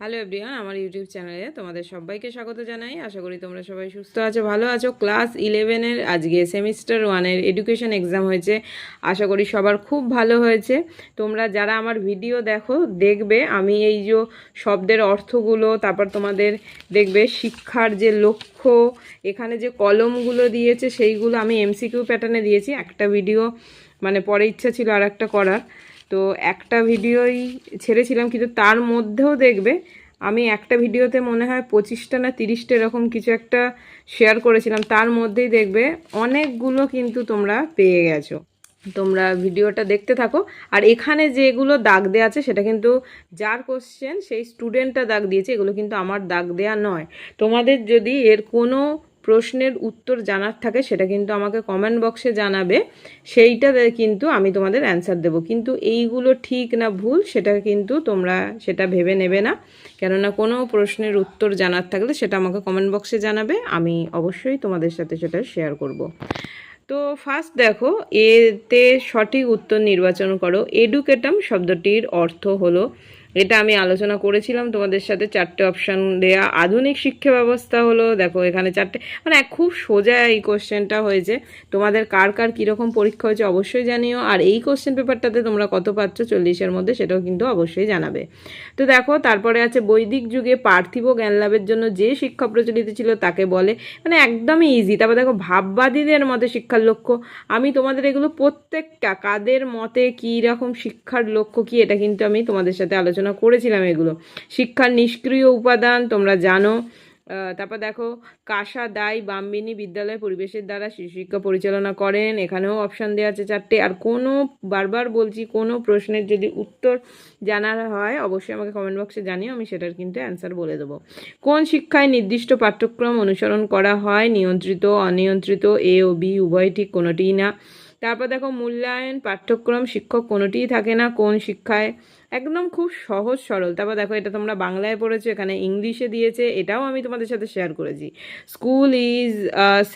Hello everyone আমার YouTube চ্যানেলে তোমাদের সবাইকে স্বাগত জানাই। আশা করি তোমরা সবাই সুস্থ আছো, ভালো আছো। ক্লাস ইলেভেনের আজকে সেমিস্টার ওয়ানের এডুকেশন এক্সাম হয়েছে। আশা করি সবার খুব ভালো হয়েছে। তোমরা যারা আমার ভিডিও দেখো, দেখবে, আমি এই যে শব্দের অর্থগুলো, তারপর তোমাদের দেখবে শিক্ষার যে লক্ষ্য, এখানে যে কলমগুলো দিয়েছে, সেইগুলো আমি এমসিকিউ প্যাটার্নে দিয়েছি। একটা ভিডিও মানে পরে ইচ্ছা ছিল আর একটা করার। তো একটা ভিডিওই ছেড়েছিলাম, কিন্তু তার মধ্যেও দেখবে, আমি একটা ভিডিওতে মনে হয় পঁচিশটা না তিরিশটা এরকম কিছু একটা শেয়ার করেছিলাম, তার মধ্যেই দেখবে অনেকগুলো কিন্তু তোমরা পেয়ে গেছো। তোমরা ভিডিওটা দেখতে থাকো। আর এখানে যেগুলো দাগ দেওয়া আছে, সেটা কিন্তু যার কোশ্চেন সেই স্টুডেন্টটা দাগ দিয়েছে, এগুলো কিন্তু আমার দাগ দেওয়া নয়। তোমাদের যদি এর কোনো প্রশ্নের উত্তর জানার থাকে, সেটা কিন্তু আমাকে কমেন্ট বক্সে জানাবে। সেইটা কিন্তু আমি তোমাদের অ্যান্সার দেবো। কিন্তু এইগুলো ঠিক না ভুল, সেটা কিন্তু তোমরা সেটা ভেবে নেবে না। কেননা কোনো প্রশ্নের উত্তর জানার থাকলে সেটা আমাকে কমেন্ট বক্সে জানাবে, আমি অবশ্যই তোমাদের সাথে সেটা শেয়ার করব। তো ফার্স্ট দেখো, এতে সঠিক উত্তর নির্বাচন করো। এডুকেটাম শব্দটির অর্থ হলো এটা আমি আলোচনা করেছিলাম তোমাদের সাথে, চারটে অপশান দেয়া। আধুনিক শিক্ষা ব্যবস্থা হলো, দেখো এখানে চারটে মানে খুব সোজা এই কোশ্চেনটা হয়েছে। তোমাদের কার কার কীরকম পরীক্ষা হয়েছে অবশ্যই জানিও, আর এই কোশ্চেন পেপারটাতে তোমরা কত পাচ্ছ চল্লিশের মধ্যে সেটাও কিন্তু অবশ্যই জানাবে। তো দেখো, তারপরে আছে বৈদিক যুগে পার্থিব জ্ঞান লাভের জন্য যে শিক্ষা প্রচলিত ছিল তাকে বলে মানে একদমই ইজি তারপর দেখো, ভাববাদীদের মতে শিক্ষার লক্ষ্য। আমি তোমাদের এগুলো প্রত্যেকটা, কাদের মতে কী রকম শিক্ষার লক্ষ্য কী, এটা কিন্তু আমি তোমাদের সাথে আলোচনা করেছিলাম এগুলো। শিক্ষার নিষ্ক্রিয় উপাদান, তোমরা জানো। তারপর দেখো কাশা দাই, বাম্বিনী বিদ্যালয় পরিবেশের দ্বারা শিক্ষা পরিচালনা করেন। এখানেও অপশান দেওয়া আছে চারটে। আর কোনো, বারবার বলছি, কোনো প্রশ্নের যদি উত্তর জানার হয়, অবশ্যই আমাকে কমেন্ট বক্সে জানিও, আমি সেটার কিন্তু অ্যান্সার বলে দেবো। কোন শিক্ষায় নির্দিষ্ট পাঠ্যক্রম অনুসরণ করা হয়? নিয়ন্ত্রিত, অনিয়ন্ত্রিত এ ও বি উভয় ঠিক, কোনোটিই না। তারপর দেখো মূল্যায়ন, পাঠ্যক্রম, শিক্ষক কোনোটিই থাকে না, কোন শিক্ষায়? একদম খুব সহজ সরল। তারপর দেখো এটা তোমরা বাংলায় পড়েছো, এখানে ইংলিশে দিয়েছে, এটাও আমি তোমাদের সাথে শেয়ার করেছি। School is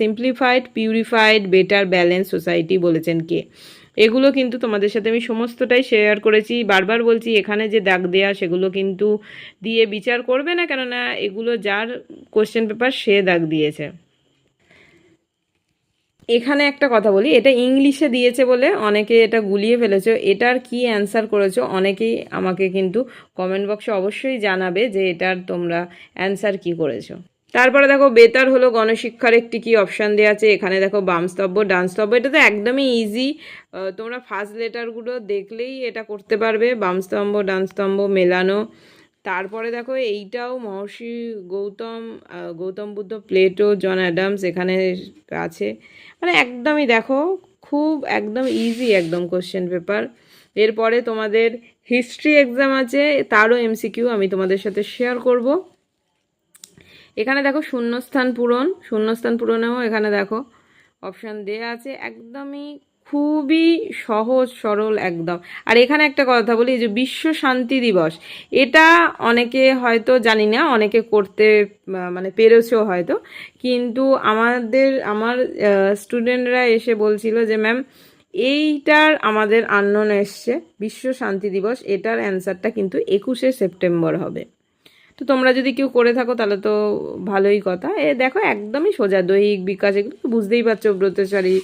simplified purified better balance society বলেছেন কে। এগুলো কিন্তু তোমাদের সাথে আমি সমস্তটাই শেয়ার করেছি। বারবার বলছি, এখানে যে দাগ দেয়া, সেগুলো কিন্তু দিয়ে বিচার করবে না, কেননা এগুলো যার কোশ্চেন পেপার সে দাগ দিয়েছে। এখানে একটা কথা বলি, এটা ইংলিশে দিয়েছে বলে অনেকে এটা গুলিয়ে ফেলেছো। এটার কি অ্যান্সার করেছ? অনেকেই আমাকে কিন্তু কমেন্ট বক্সে অবশ্যই জানাবে যে এটার তোমরা অ্যান্সার কি করেছ। তারপরে দেখো, বেতার হলো গণশিক্ষার একটি কি অপশান দেওয়া আছে। এখানে দেখো বামস্তব্য ডানস্তব্য এটা তো একদমই ইজি তোমরা ফার্স্ট লেটারগুলো দেখলেই এটা করতে পারবে। বামস্তম্ভ ডানস্তম্ভ মেলানো। তারপরে দেখো এইটাও Maharshi Gautam Gautam Buddha, Plato, John Adams এখানে আছে। মানে একদমই দেখো, খুব একদম ইজি একদম কোশ্চেন পেপার এরপরে তোমাদের হিস্ট্রি এক্সাম আছে, তারও এমসিকিউ আমি তোমাদের সাথে শেয়ার করব। এখানে দেখো শূন্যস্থান পূরণ, শূন্যস্থান পূরণেও এখানে দেখো অপশান দেয়া আছে। একদমই খুবই সহজ, সরল একদম। আর এখানে একটা কথা বলি যে বিশ্ব শান্তি দিবস, এটা অনেকে হয়তো জানি না, অনেকে করতে মানে পেরেছেও হয়তো, কিন্তু আমাদের, আমার স্টুডেন্টরা এসে বলছিল যে ম্যাম এইটার আমাদের আননোন এসছে, বিশ্ব শান্তি দিবস, এটার অ্যান্সারটা কিন্তু একুশে সেপ্টেম্বর হবে। তো তোমরা যদি কেউ করে থাকো, তাহলে তো ভালোই কথা। এ দেখো, একদমই সোজা, দৈহিক বিকাশ, এগুলো বুঝতেই পারছ ব্রতচারী।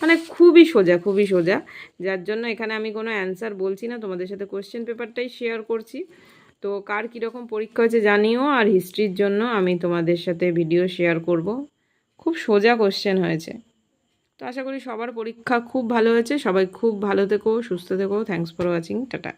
মানে খুবই সোজা খুবই সোজা। যার জন্য এখানে আমি কোনো অ্যান্সার বলছি না, তোমাদের সাথে কোশ্চেন পেপারটাই শেয়ার করছি। তো কার কীরকম পরীক্ষা হয়েছে জানিও, আর হিস্ট্রির জন্য আমি তোমাদের সাথে ভিডিও শেয়ার করব। খুব সোজা কোশ্চেন হয়েছে। তো আশা করি সবার পরীক্ষা খুব ভালো হয়েছে। সবাই খুব ভালো থেকো, সুস্থ থেকো। Thanks for watching tata.